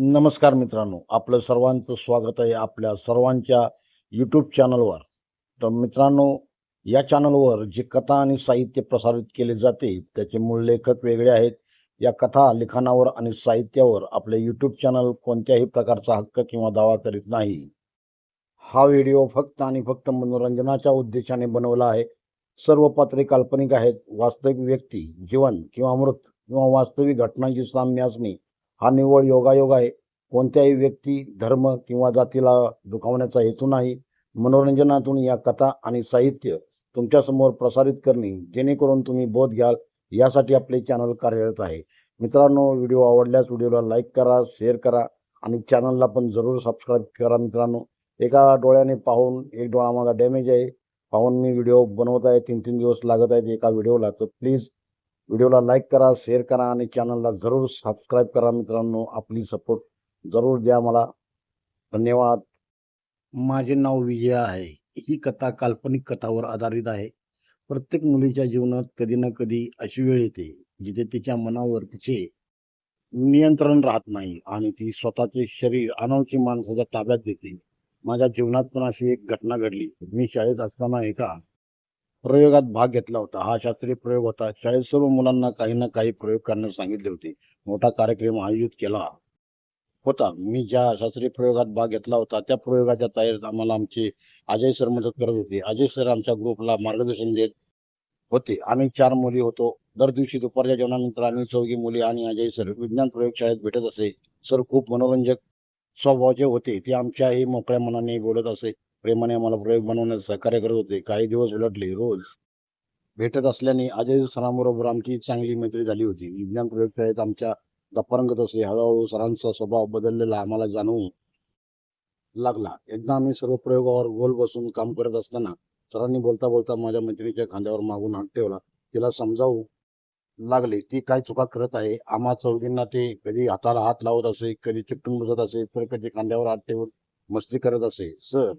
नमस्कार मित्रांनो आपलं सर्वांचं स्वागत आहे आपल्या सर्वांच्या यूट्यूब चॅनलवर तर मित्रांनो या चॅनलवर जे कथा आणि साहित्य प्रसारित केले जाते त्याचे मूळ लेखक वेगळे आहेत. या कथा लिखाणावर आणि साहित्यावर आपले यूट्यूब चॅनल कोणत्याही प्रकारचा हक्क किंवा दावा करीत नाही. हा व्हिडिओ फक्त आणि फक्त मनोरंजनाच्या उद्देशाने बनवला आहे. सर्व पात्रे काल्पनिक आहेत. वास्तविक व्यक्ती जीवन किंवा मृत किंवा वास्तविक घटनांची साम्य असणे हा निव्वळ योगायोग आहे. कोणत्याही व्यक्ती धर्म किंवा जातीला दुखावण्याचा हेतू नाही. मनोरंजनातून या कथा आणि साहित्य तुमच्यासमोर प्रसारित करणे जेणेकरून तुम्ही बोध घ्याल यासाठी आपले चॅनल कार्यरत आहे. मित्रांनो व्हिडिओ आवडल्यास व्हिडिओला लाईक करा शेअर करा आणि चॅनलला पण जरूर सबस्क्राईब करा मित्रांनो. एका डोळ्याने पाहून एक डोळा माझा डॅमेज आहे. पाहून मी व्हिडिओ बनवत आहे तीन तीन दिवस लागत आहेत एका व्हिडिओला. तर प्लीज व्हिडिओला लाईक करा शेअर करा आणि चॅनलला जरूर सबस्क्राईब करा मित्रांनो. आपली सपोर्ट जरूर द्या मला. धन्यवाद. माझे नाव विजय आहे. ही कथा काल्पनिक कथावर आधारित आहे. प्रत्येक मुलीच्या जीवनात कधी ना कधी अशी वेळ येते जिथे तिच्या मनावर तिचे नियंत्रण राहत नाही आणि ती स्वतःचे शरीर अनोळखी माणसाच्या ताब्यात देते माझ्या जीवनात पण अशी एक घटना घडली. मी शाळेत असताना एका प्रयोगात भाग घेतला होता. हा शास्त्रीय प्रयोग होता. शाळेत सर्व मुलांना काही ना काही प्रयोग करण्यास सांगितले होते. मोठा कार्यक्रम आयोजित केला होता. मी ज्या शास्त्रीय प्रयोगात भाग घेतला होता त्या प्रयोगाच्या तयारीत आम्हाला आमचे अजय सर मदत करत होते. अजय सर आमच्या ग्रुपला मार्गदर्शन देत होते. आम्ही चार मुली होतो. दर दिवशी दुपारच्या जेवणानंतर आम्ही चौघी मुली आणि अजय सर विज्ञान प्रयोगशाळेत भेटत असे. सर खूप मनोरंजक स्वभावाचे होते. ते आमच्याही मोकळ्या मनाने बोलत असे. प्रेमाने आम्हाला प्रयोग बनवण्यास सहकार्य करत होते. काही दिवस उलटले रोज भेटत असल्याने अजय सरांबरोबर आमची चांगली मैत्री झाली होती. विज्ञान प्रयोगशाळेत आमच्या दप्परंगत असे हळूहळू सरांचा स्वभाव बदललेला आम्हाला जाणवू लागला. एकदा आम्ही सर्व प्रयोगावर गोल बसून काम करत असताना सरांनी बोलता बोलता माझ्या मैत्रिणीच्या खांद्यावर मागून हात ठेवला. तिला समजावू लागले ती काय चुका करत आहे? आम्हा चौघींना ते कधी हाताला हात लावत असे कधी चिकटून बसत असे तर कधी खांद्यावर हात ठेवून मस्ती करत असे. सर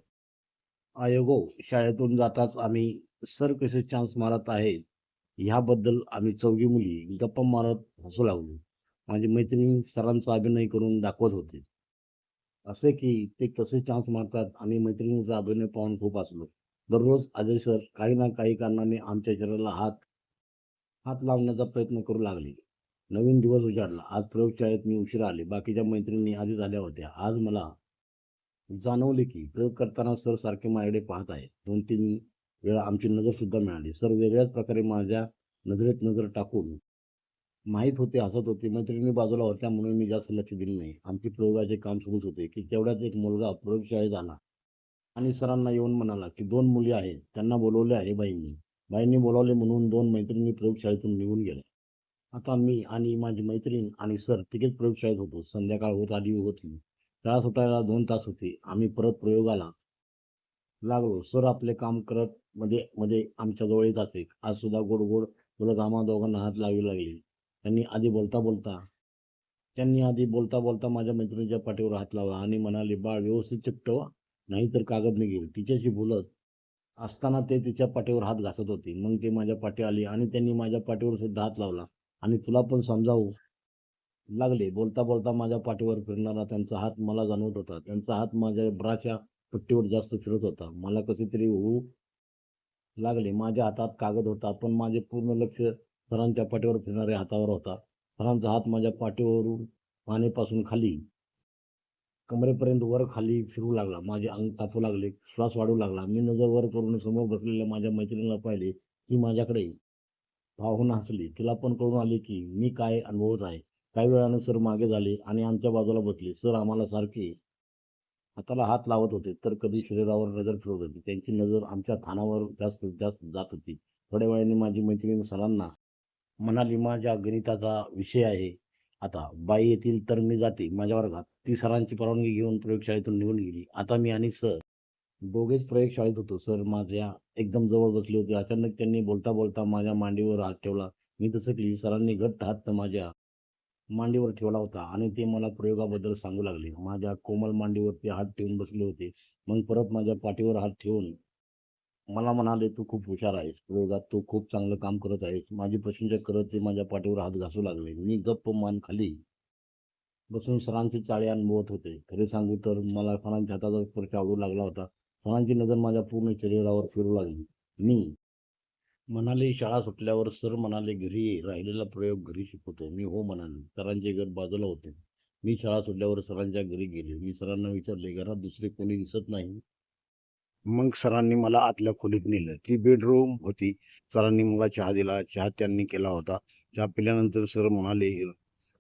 आयोगो शाळेतून जाताच आम्ही सर कसे चान्स मारत आहेत? ह्याबद्दल आम्ही चौघी मुली गप्पा मारत हसू लागलो. माझी मैत्रिणी सरांचा अभिनय करून दाखवत होते. असे की ते कसे चान्स मारतात आणि मैत्रिणींचा अभिनय पाहून खूप असलो दररोज अजय सर काही ना काही कारणाने आमच्या शरीराला हात हात लावण्याचा प्रयत्न करू लागले. नवीन दिवस उजाडला. आज प्रयोगशाळेत मी उशिरा आले. बाकीच्या मैत्रिणी आधीच आल्या होत्या. आज मला जाणवले की प्रयोग करताना सर सारखे माझ्याकडे पाहत आहेत. दोन तीन वेळा आमची नजर सुद्धा मिळाली. सर वेगळ्याच प्रकारे माझ्या नजरेत नजर टाकून माहीत होते हसत होते. मैत्रिणी बाजूला होत्या म्हणून मी जास्त लक्ष दिले नाही. आमचे प्रयोगाचे काम सुरूच होते की तेवढ्यात एक मुलगा प्रयोगशाळेत आला आणि सरांना येऊन म्हणाला की दोन मुली आहेत. त्यांना बोलवले आहे बाईंनी. बाईंनी बोलावले म्हणून दोन मैत्रिणी प्रयोगशाळेतून निघून गेल्या. आता मी आणि माझी मैत्रीण आणि सर तिघेच प्रयोगशाळेत होतो. संध्याकाळ होत आली होती. शाळा सुटायला दोन तास होते. आम्ही परत प्रयोगाला लागलो. सर आपले काम करत मध्ये मध्ये आमच्या जवळ येत असे. आज सुद्धा गोड गोड बोलत आम्हा दोघांना हात लावी लागले. त्यांनी आधी बोलता बोलता त्यांनी आधी बोलता बोलता माझ्या मैत्रिणीच्या पाठीवर हात लावला आणि म्हणाले बाळ व्यवस्थित चिकटवा नाहीतर कागद निघेल. तिच्याशी बोलत असताना ते तिच्या पाठीवर हात घासत होते. मग ते माझ्या पाठी आली आणि त्यांनी माझ्या पाठीवर सुद्धा हात लावला. आणि तुला पण समजावू लागले. बोलता बोलता माझ्या पाठीवर फिरणारा त्यांचा हात मला जाणवत होता. त्यांचा हात माझ्या ब्राच्या पट्टीवर जास्त फिरत होता. मला कसे तरी होऊ लागले. माझ्या हातात कागद होता पण माझे पूर्ण लक्ष सरांच्या पाठीवर फिरणाऱ्या हातावर होता. सरांचा हात माझ्या पाठीवरून पाण्यापासून खाली कमरेपर्यंत वर खाली फिरू लागला. माझे अंग तापू लागले श्वास वाढू लागला. मी नजर वर करून समोर बसलेल्या माझ्या मैत्रिणीला पाहिले ती माझ्याकडे पाहून हसली. तिला पण कळून आले की मी काय अनुभवत आहे. काही वेळानं सर मागे झाले आणि आमच्या बाजूला बसले. सर आम्हाला सारखे हाताला हात लावत होते तर कधी शरीरावर नजर फिरवत होती. त्यांची नजर आमच्या थानावर जास्त जास्त जात होती. थोड्या वेळाने माझी मैत्रीण सरांना म्हणाली माझ्या गणिताचा विषय आहे. आता बाई येतील तर मी जाते. माझ्या वर्गात ती सरांची परवानगी घेऊन प्रयोगशाळेतून निघून गेली. आता मी आणि सर दोघेच प्रयोगशाळेत होतो. सर माझ्या एकदम जवळ बसले होते. अचानक त्यांनी बोलता बोलता माझ्या मांडीवर हात ठेवला. मी तसं की सरांनी घट्ट हात माझ्या मांडीवर ठेवला होता आणि ते मला प्रयोगाबद्दल सांगू लागले. माझ्या कोमल मांडीवरती हात ठेवून बसले होते. मग परत माझ्या पाठीवर हात ठेवून मला म्हणाले तू खूप हुशार आहेस. प्रयोगात तू खूप चांगलं काम करत आहेस. माझी प्रशंसा करत ते माझ्या पाठीवर हात घासू लागले. मी गप्प मान खाली बसून सरांची चाळे अनुभवत होते. खरे सांगू तर मला सरांच्या हाताचा स्पर्श आवडू लागला होता. सरांची नजर माझ्या पूर्ण शरीरावर फिरू लागली. मी म्हणाले शाळा सुटल्यावर सर म्हणाले घरी ये राहिलेला प्रयोग घरी शिकवतो मी हो म्हणाले. सरांचे घर बाजूला होते. मी शाळा सुटल्यावर सरांच्या घरी गेले. मी सरांना विचारले घरात दुसरे कोणी दिसत नाही? मग सरांनी मला आतल्या खोलीत नेलं. ती बेडरूम होती. सरांनी मला चहा दिला. चहा त्यांनी केला होता. चहा पिल्यानंतर सर म्हणाले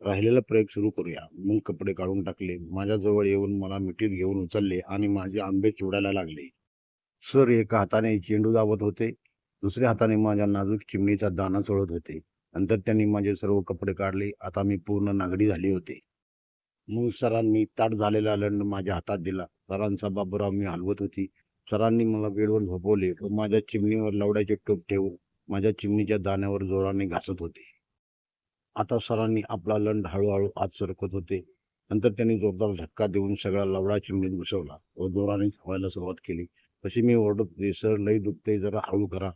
राहिलेला प्रयोग सुरू करूया. मग कपडे काढून टाकले. माझ्याजवळ येऊन मला मिठीत घेऊन उचलले आणि माझे आंबे चिवडायला लागले. सर एका हाताने चेंडू दाबत होते. दुसऱ्या हाताने माझ्या नाजूक चिमणीचा दाना चोळत होते. नंतर त्यांनी माझे सर्व कपडे काढले. आता मी पूर्ण नागडी झाली होते. मग सरांनी ताट झालेला लंड माझ्या हातात दिला. सरांचा बाबूराव मी हलवत होती. सरांनी मला वेळवर झोपवले व माझ्या चिमणीवर लवड्याचे टोप ठेवून माझ्या चिमणीच्या दाण्यावर जोराने घासत होते. आता सरांनी आपला लंड हळूहळू आत सरकत होते. नंतर त्यांनी जोरदार झटका देऊन सगळा लवडा चिमणीत घुसवला व जोराने धावायला सुरुवात केली. तशी मी ओरडत होते सर लई दुखते जरा हळू करा.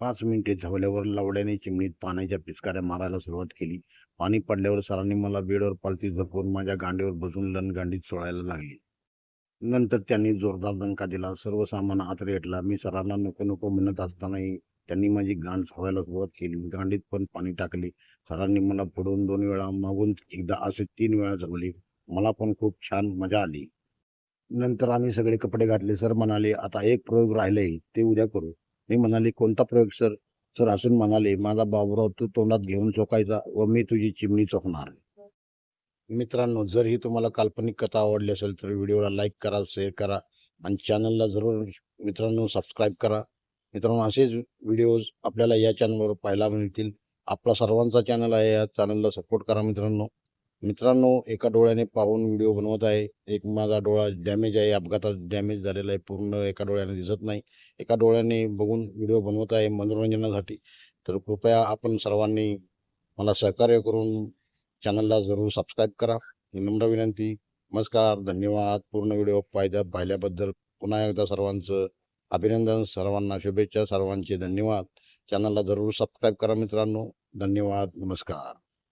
पाच मिनिटे झावल्यावर लावड्याने चिमणीत पाण्याच्या पिचकाऱ्या मारायला सुरुवात केली. पाणी पडल्यावर सरांनी मला बेडवर पालती झपवून माझ्या गांडीवर बसून लन गांडीत सोडायला लागली. नंतर त्यांनी जोरदार दणका दिला. सर्व सामान आत रेटला मी सरांना नको नको म्हणत असतानाही त्यांनी माझी गांड सोडायला सुरुवात केली. गांडीत पण पाणी टाकले. सरांनी मला पुढून दोन वेळा मागून एकदा असे तीन वेळा जगले मला पण खूप छान मजा आली. नंतर आम्ही सगळे कपडे घातले. सर म्हणाले आता एक प्रयोग राहिले ते उद्या करू. मी म्हणाले कोणता प्रयोग सर? सर हसून म्हणाले माझा बाबूराव तू तोंडात घेऊन चोकायचा व मी तुझी चिमणी चोखणार. मित्रांनो जर ही तुम्हाला काल्पनिक कथा आवडली असेल तर व्हिडिओला लाईक करा शेअर करा आणि चॅनलला जरूर मित्रांनो सबस्क्राईब करा. मित्रांनो असेच व्हिडिओज आपल्याला या चॅनलवर पाहायला मिळतील. आपला सर्वांचा चॅनल आहे या चॅनलला सपोर्ट करा मित्रांनो. मित्रांनो एका डोळ्याने पाहून व्हिडिओ बनवत आहे. एक माझा डोळा डॅमेज आहे अपघातात डॅमेज झालेला आहे पूर्ण एका डोळ्याने दिसत नाही. एका डोळ्याने बघून व्हिडिओ बनवत आहे मनोरंजनासाठी. तर कृपया आपण सर्वांनी मला सहकार्य करून चॅनलला जरूर सबस्क्राईब करा. नम्र विनंती नमस्कार धन्यवाद. पूर्ण व्हिडिओ पाहिल्या पाहिल्याबद्दल पुन्हा एकदा सर्वांचं अभिनंदन सर्वांना शुभेच्छा सर्वांचे धन्यवाद. चॅनलला जरूर सबस्क्राईब करा मित्रांनो. धन्यवाद नमस्कार.